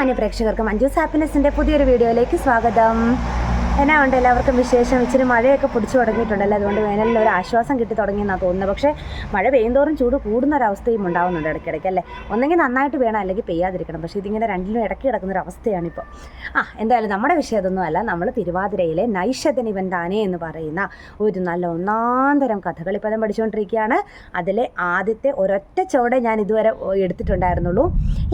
മാന്യ പ്രേക്ഷകർക്ക് മഞ്ജൂസ് ഹാപ്പിനെസിന്റെ പുതിയൊരു വീഡിയോയിലേക്ക് സ്വാഗതം. എന്നാ ഉണ്ട് എല്ലാവർക്കും വിശേഷം. ഇച്ചിരി മഴയൊക്കെ പിടിച്ചു തുടങ്ങിയിട്ടുണ്ടല്ലോ? അതുകൊണ്ട് വേനലിൽ ഒരു ആശ്വാസം കിട്ടി തുടങ്ങിയെന്നാണ് തോന്നുന്നത്. പക്ഷേ മഴ പെയ്യുന്തോറും ചൂട് കൂടുന്ന ഒരവസ്ഥയും ഉണ്ടാവുന്നുണ്ട് ഇടയ്ക്കിടയ്ക്ക് അല്ലേ? ഒന്നെങ്കിൽ നന്നായിട്ട് വേണം അല്ലെങ്കിൽ പെയ്യാതിരിക്കണം. പക്ഷേ ഇതിങ്ങനെ രണ്ടിലും ഇടയ്ക്ക് കിടക്കുന്ന ഒരു അവസ്ഥയാണിപ്പോൾ. ആ എന്തായാലും നമ്മുടെ വിഷയം അതൊന്നും അല്ല. നമ്മൾ തിരുവാതിരയിലെ നൈഷധനിവൻ താനെ എന്ന് പറയുന്ന ഒരു നല്ല ഒന്നാന്തരം കഥകളി പദം പഠിച്ചുകൊണ്ടിരിക്കുകയാണ്. അതിലെ ആദ്യത്തെ ഒരൊറ്റ ചുവടെ ഞാൻ ഇതുവരെ എടുത്തിട്ടുണ്ടായിരുന്നുള്ളൂ.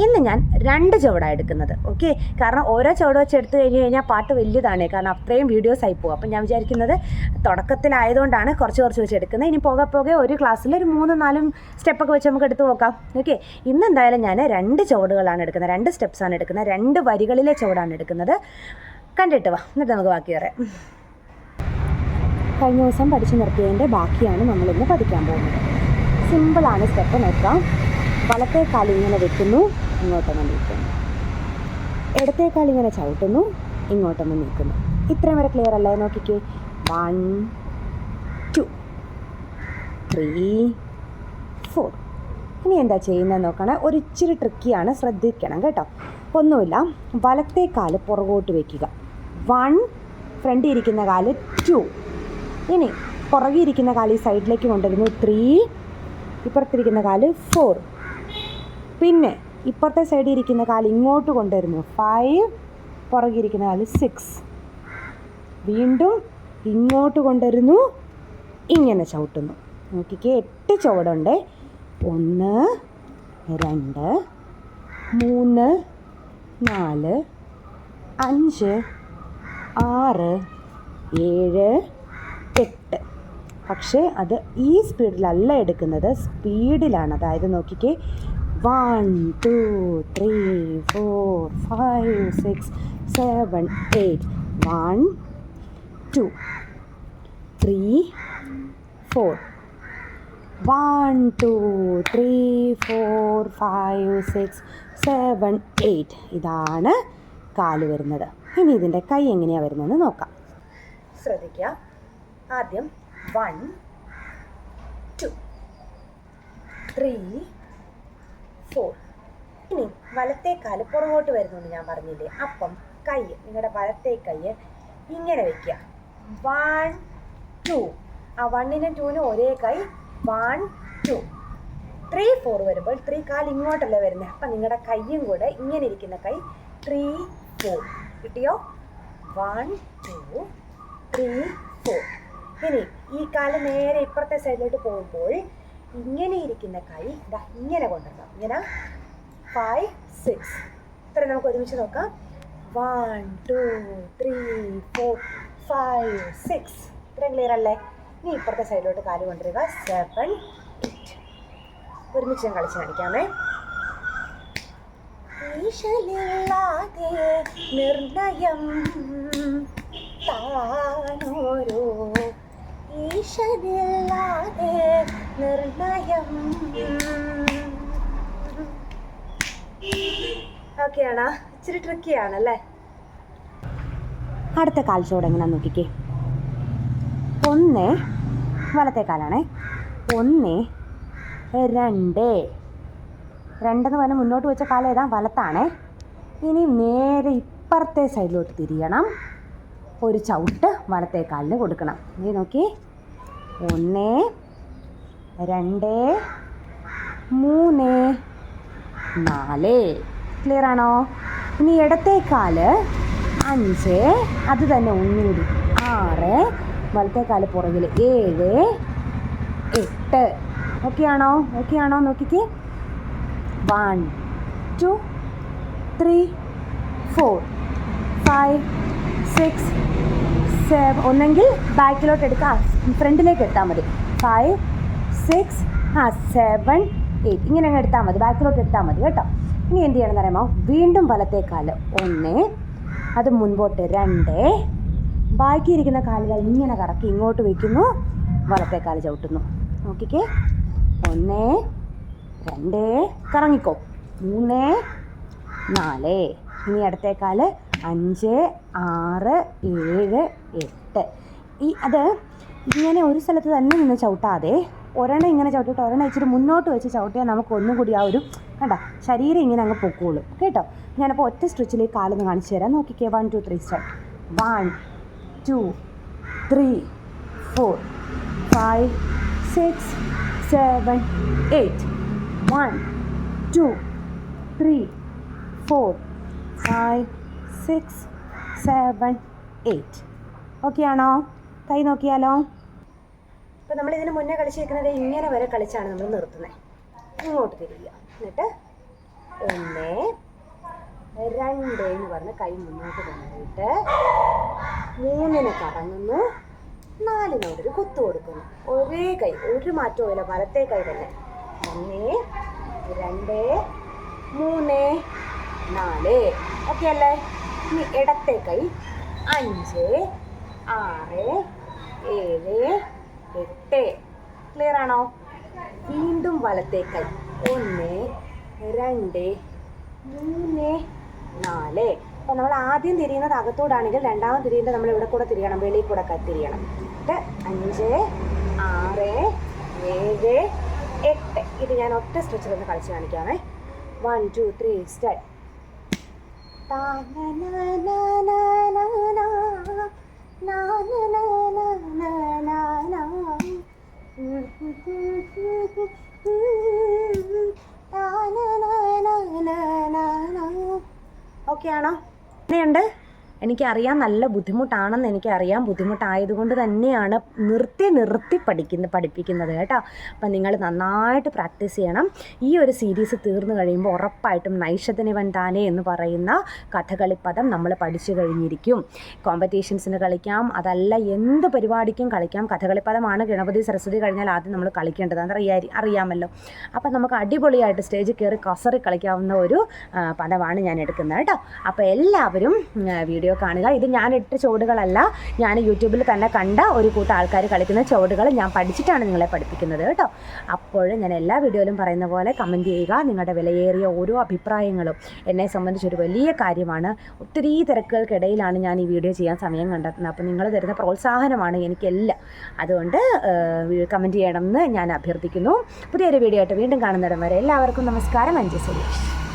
ഇന്ന് ഞാൻ രണ്ട് ചുവടാണ് എടുക്കുന്നത്. ഓക്കെ? കാരണം ഓരോ ചുവട് വെച്ച് എടുത്തു കഴിഞ്ഞ് കഴിഞ്ഞാൽ പാട്ട് വലിയതാണ് കാരണം അത്രയും വീഡിയോസ് ആയി പോകും. അപ്പം ഞാൻ വിചാരിക്കുന്നത് തുടക്കത്തിലായതുകൊണ്ടാണ് കുറച്ച് കുറച്ച് വെച്ച് എടുക്കുന്നത്. ഇനി പോകെ പോകെ ഒരു ക്ലാസ്സിൽ ഒരു മൂന്ന് നാലും സ്റ്റെപ്പൊക്കെ വെച്ച് നമുക്ക് എടുത്ത് നോക്കാം. ഓക്കെ ഇന്ന് എന്തായാലും ഞാൻ രണ്ട് ചുവടുകളാണ് എടുക്കുന്നത്. രണ്ട് സ്റ്റെപ്സാണ് എടുക്കുന്നത്. രണ്ട് വരികളിലെ ചുവടാണ് എടുക്കുന്നത്. കണ്ടിട്ട് വാ. എന്നിട്ട് നമുക്ക് ബാക്കി പറയാം. കഴിഞ്ഞ ദിവസം പഠിച്ചു നിർത്തിയതിന്റെ ബാക്കിയാണ് നമ്മളിന്ന് പഠിക്കാൻ പോകുന്നത്. സിമ്പിളാണ് സ്റ്റെപ്പ് നോക്കാം. വലത്തെ കാൽ ഇങ്ങനെ വെക്കുന്നു ഇങ്ങോട്ടൊന്ന് നീക്കുന്നു. ഇടത്തെ ഇങ്ങനെ ചവിട്ടുന്നു ഇങ്ങോട്ടൊന്ന് നീക്കുന്നു. ഇത്രയും വരെ ക്ലിയർ അല്ലേ? നോക്കിക്കേ. വൺ ടു ത്രീ ഫോർ ഇനി എന്താ ചെയ്യുന്നത് നോക്കണേ. ഒരു ഇച്ചിരി ട്രിക്കിയാണ് ശ്രദ്ധിക്കണം കേട്ടോ. ഒന്നുമില്ല. വലത്തെ കാൽ പുറകോട്ട് വയ്ക്കുക വൺ ഫ്രണ്ടിൽ ഇരിക്കുന്ന കാൽ ടു ഇനി പുറകെ ഇരിക്കുന്ന കാൽ ഈ സൈഡിലേക്ക് കൊണ്ടുവരുന്നു. ത്രീ ഇപ്പുറത്തിരിക്കുന്ന കാൽ ഫോർ പിന്നെ ഇപ്പുറത്തെ സൈഡിൽ ഇരിക്കുന്ന കാൽ ഇങ്ങോട്ട് കൊണ്ടുവരുന്നു. ഫൈവ് പുറകെ ഇരിക്കുന്ന കാൽ സിക്സ് വീണ്ടും ഇങ്ങോട്ട് കൊണ്ടുവരുന്നു. ഇങ്ങനെ ചവിട്ടുന്നു. നോക്കിക്കേ എട്ട് ചുവടുണ്ട്. ഒന്ന് രണ്ട് മൂന്ന് നാല് അഞ്ച് ആറ് ഏഴ് എട്ട്. പക്ഷേ അത് ഈ സ്പീഡിലല്ല എടുക്കുന്നത്. സ്പീഡിലാണ്. അതായത് നോക്കിക്കേ one two three four five six seven eight. One two three four one two three four five six seven eight ഇതാണ് കാൽ വരുന്നത്. ഇനി ഇതിന്റെ കൈ എങ്ങനെയാണ് വരുന്നതെന്ന് നോക്കാം. ശ്രദ്ധിക്കുക. ആദ്യം വൺ ടു ത്രീ ഫോർ ഇനി വലത്തെ കാൽ പുറകോട്ട് വരുന്നു എന്ന് ഞാൻ പറഞ്ഞില്ലേ. അപ്പം കൈ നിങ്ങളുടെ വലത്തെ കൈ ഇങ്ങനെ വെക്കുക. വൺ ടു ആ വണ്ണിനും ടൂവിനും ഒരേ കൈ. വൺ ടു ത്രീ ഫോർ വരുമ്പോൾ ത്രീ കാൽ ഇങ്ങോട്ടല്ലേ വരുന്നത് അപ്പം നിങ്ങളുടെ കൈയും കൂടെ ഇങ്ങനെ ഇരിക്കുന്ന കൈ. ത്രീ ഫോർ കിട്ടിയോ? വൺ ടു ത്രീ ഫോർ ഇനി ഈ കാൽ നേരെ ഇപ്പുറത്തെ സൈഡിലോട്ട് പോകുമ്പോൾ ഇങ്ങനെ ഇരിക്കുന്ന കൈ ഇതാ ഇങ്ങനെ കൊണ്ടുവരണം. ഇങ്ങനെ. ഫൈവ് സിക്സ് ഇത്ര നമുക്ക് ഒരുമിച്ച് നോക്കാം. One two three four five six ഇത്രയും ക്ലിയർ അല്ലേ? ഇനി ഇപ്പുറത്തെ സൈഡിലോട്ട് കാൽ കൊണ്ടുവരിക. സെവൻ എയ്റ്റ് ഒരുമിച്ച് ഞാൻ കളിച്ച് കാണിക്കാമേ. ഈശലില്ലാതെ നിർണയം താനോരോ. ഈശനില്ലാതെ നിർണയം. ഓക്കെയാണോ ഇച്ചിരി ട്രിക്കിയാണല്ലേ അടുത്ത കാൽച്ചോട് എങ്ങനെ നോക്കിക്കേ. ഒന്ന് വലത്തെ കാലാണേ. ഒന്ന് രണ്ട്. രണ്ടെന്ന് പറഞ്ഞാൽ മുന്നോട്ട് വെച്ച കാലം ഏതാ? വലത്താണേ. ഇനി നേരെ ഇപ്പുറത്തെ സൈഡിലോട്ട് തിരിയണം. ഒരു ചവിട്ട് വലത്തെ കാലിന് കൊടുക്കണം. നീ നോക്കി. ഒന്ന് രണ്ട് മൂന്ന് നാല്. ക്ലിയർ ആണോ? ഇനി ഇടത്തെ കാൽ അഞ്ച് അത് തന്നെ ഒന്നുകൂടി. ആറ് വലത്തെ കാൽ പുറകിൽ ഏഴ് എട്ട്. ഓക്കെ ആണോ ഓക്കെ ആണോ നോക്കിക്കേ. One two three four five six seven ഒന്നെങ്കിൽ ബാക്കിലോട്ട് എടുക്കാം. ഫ്രണ്ടിലേക്ക് എടുത്താൽ മതി. ഫൈവ് സിക്സ് ആ സെവൻ എയ്റ്റ് ഇങ്ങനെ അങ്ങ് എടുത്താൽ മതി. ബാക്കിലോട്ട് എടുത്താൽ മതി. കേട്ടോ? ഇനി എന്ത് ചെയ്യണമെന്ന് അറിയാമോ? വീണ്ടും വലത്തേക്കാൽ ഒന്ന് അത് മുൻപോട്ട് രണ്ട്. ബാക്കിയിരിക്കുന്ന കാലുകൾ ഇങ്ങനെ കറക്കി ഇങ്ങോട്ട് വയ്ക്കുന്നു വലത്തേക്കാൽ ചവിട്ടുന്നു. നോക്കിക്കേ. ഒന്ന് രണ്ട് കറങ്ങിക്കോ. മൂന്ന് നാല്. ഇനി അടുത്തേക്കാൽ അഞ്ച് ആറ് ഏഴ് എട്ട്. ഈ അത് ഇങ്ങനെ ഒരു സ്ഥലത്ത് തന്നെ നിന്ന് ചവിട്ടാതെ ഒരെണ്ണം ഇങ്ങനെ ചവിട്ടിയിട്ട് ഒരെണ്ണം ഇച്ചിരി മുന്നോട്ട് വെച്ച് ചവിട്ടിയാൽ നമുക്ക് ഒന്നും കൂടി ആ ഒരു കണ്ട? ശരീരം ഇങ്ങനെ അങ്ങ് പൊക്കോളൂ. കേട്ടോ? ഞാനപ്പോൾ ഒറ്റ സ്ട്രെച്ചിലേക്ക് കാലൊന്ന് കാണിച്ചു തരാം. നോക്കിക്കേ one two three start one two three four five six seven eight one two three four five six seven eight okay ആണോ? കൈ നോക്കിയാലോ? ഇപ്പോൾ നമ്മൾ ഇതിന് മുന്നേ കളിച്ചിരിക്കുന്നത് ഇങ്ങനെ വരെ കളിച്ചാണ് നമ്മൾ നിർത്തുന്നത് ഇങ്ങോട്ട് തിരിയുക. എന്നിട്ട് ഒന്ന് രണ്ട് എന്ന് പറഞ്ഞ് കൈ മുന്നോട്ട് കൊണ്ടുപോയിട്ട് മൂന്നിന് കറങ്ങുന്നു. നാലിനോടൊരു കുത്തു കൊടുക്കുന്നു. ഒരേ കൈ ഒരു മാറ്റവും ഇല്ല. വലത്തെ കൈ തന്നെ. ഒന്ന് രണ്ട് മൂന്ന് നാല്. ഓക്കെ അല്ലേ ഇനി ഇടത്തെ കൈ അഞ്ച് ആറ് ഏഴ് എട്ട് ക്ലിയർ ആണോ വീണ്ടും വലത്തെ ഒന്ന് രണ്ട് മൂന്ന് നാല്. അപ്പോൾ നമ്മൾ ആദ്യം തിരിയുന്നത് അകത്തോടാണെങ്കിൽ രണ്ടാമത് തിരിയുമ്പോൾ നമ്മൾ ഇവിടെ കൂടെ തിരിയണം വെളിയിൽ കൂടെ തിരിയണം. എട്ട് അഞ്ച് ആറ് ഏഴ് എട്ട്. ഇത് ഞാൻ ഒറ്റ സ്ട്രെച്ചിൽ ഒന്ന് കളിച്ച് കാണിക്കാമേ വൺ ടു ത്രീ സ്റ്റാർട്ട് എങ്ങനെയുണ്ട് എനിക്കറിയാം നല്ല ബുദ്ധിമുട്ടാണെന്ന് എനിക്കറിയാം. ബുദ്ധിമുട്ടായതുകൊണ്ട് തന്നെയാണ് നിർത്തി നിർത്തി പഠിക്കുന്ന പഠിപ്പിക്കുന്നത് കേട്ടോ. അപ്പം നിങ്ങൾ നന്നായിട്ട് പ്രാക്ടീസ് ചെയ്യണം. ഈ ഒരു സീരീസ് തീർന്നു കഴിയുമ്പോൾ ഉറപ്പായിട്ടും നൈഷത്തിനിവൻ താനേ എന്ന് പറയുന്ന കഥകളിപ്പദം നമ്മൾ പഠിച്ചു കഴിഞ്ഞിരിക്കും. കോമ്പറ്റീഷൻസിന് കളിക്കാം. അതല്ല എന്ത് പരിപാടിക്കും കളിക്കാം. കഥകളിപ്പദമാണ് ഗണപതി സരസ്വതി കഴിഞ്ഞാൽ ആദ്യം നമ്മൾ കളിക്കേണ്ടത്. അത് അറിയാമല്ലോ. അപ്പം നമുക്ക് അടിപൊളിയായിട്ട് സ്റ്റേജിൽ കയറി കസറി കളിക്കാവുന്ന ഒരു പദമാണ് ഞാൻ എടുക്കുന്നത് കേട്ടോ. അപ്പോൾ എല്ലാവരും വീഡിയോ കാണുക. ഇത് ഞാൻ ഇട്ട ചുവടുകളല്ല. ഞാൻ യൂട്യൂബിൽ തന്നെ കണ്ട ഒരു കൂട്ടം ആൾക്കാർ കളിക്കുന്ന ചുവടുകൾ ഞാൻ പഠിച്ചിട്ടാണ് നിങ്ങളെ പഠിപ്പിക്കുന്നത് കേട്ടോ. അപ്പോൾ ഞാൻ എല്ലാ വീഡിയോയിലും പറയുന്ന പോലെ കമന്റ് ചെയ്യുക. നിങ്ങളുടെ വിലയേറിയ ഓരോ അഭിപ്രായങ്ങളും എന്നെ സംബന്ധിച്ചൊരു വലിയ കാര്യമാണ്. ഒത്തിരി തിരക്കുകൾക്കിടയിലാണ് ഞാൻ ഈ വീഡിയോ ചെയ്യാൻ സമയം കണ്ടെത്തുന്നത്. അപ്പോൾ നിങ്ങൾ തരുന്ന പ്രോത്സാഹനമാണ് എനിക്കെല്ലാം. അതുകൊണ്ട് കമന്റ് ചെയ്യണമെന്ന് ഞാൻ അഭ്യർത്ഥിക്കുന്നു. പുതിയൊരു വീഡിയോ ആയിട്ട് വീണ്ടും കാണുന്നിടം വരെ എല്ലാവർക്കും നമസ്കാരം. അഞ്ച് സുരേഷ്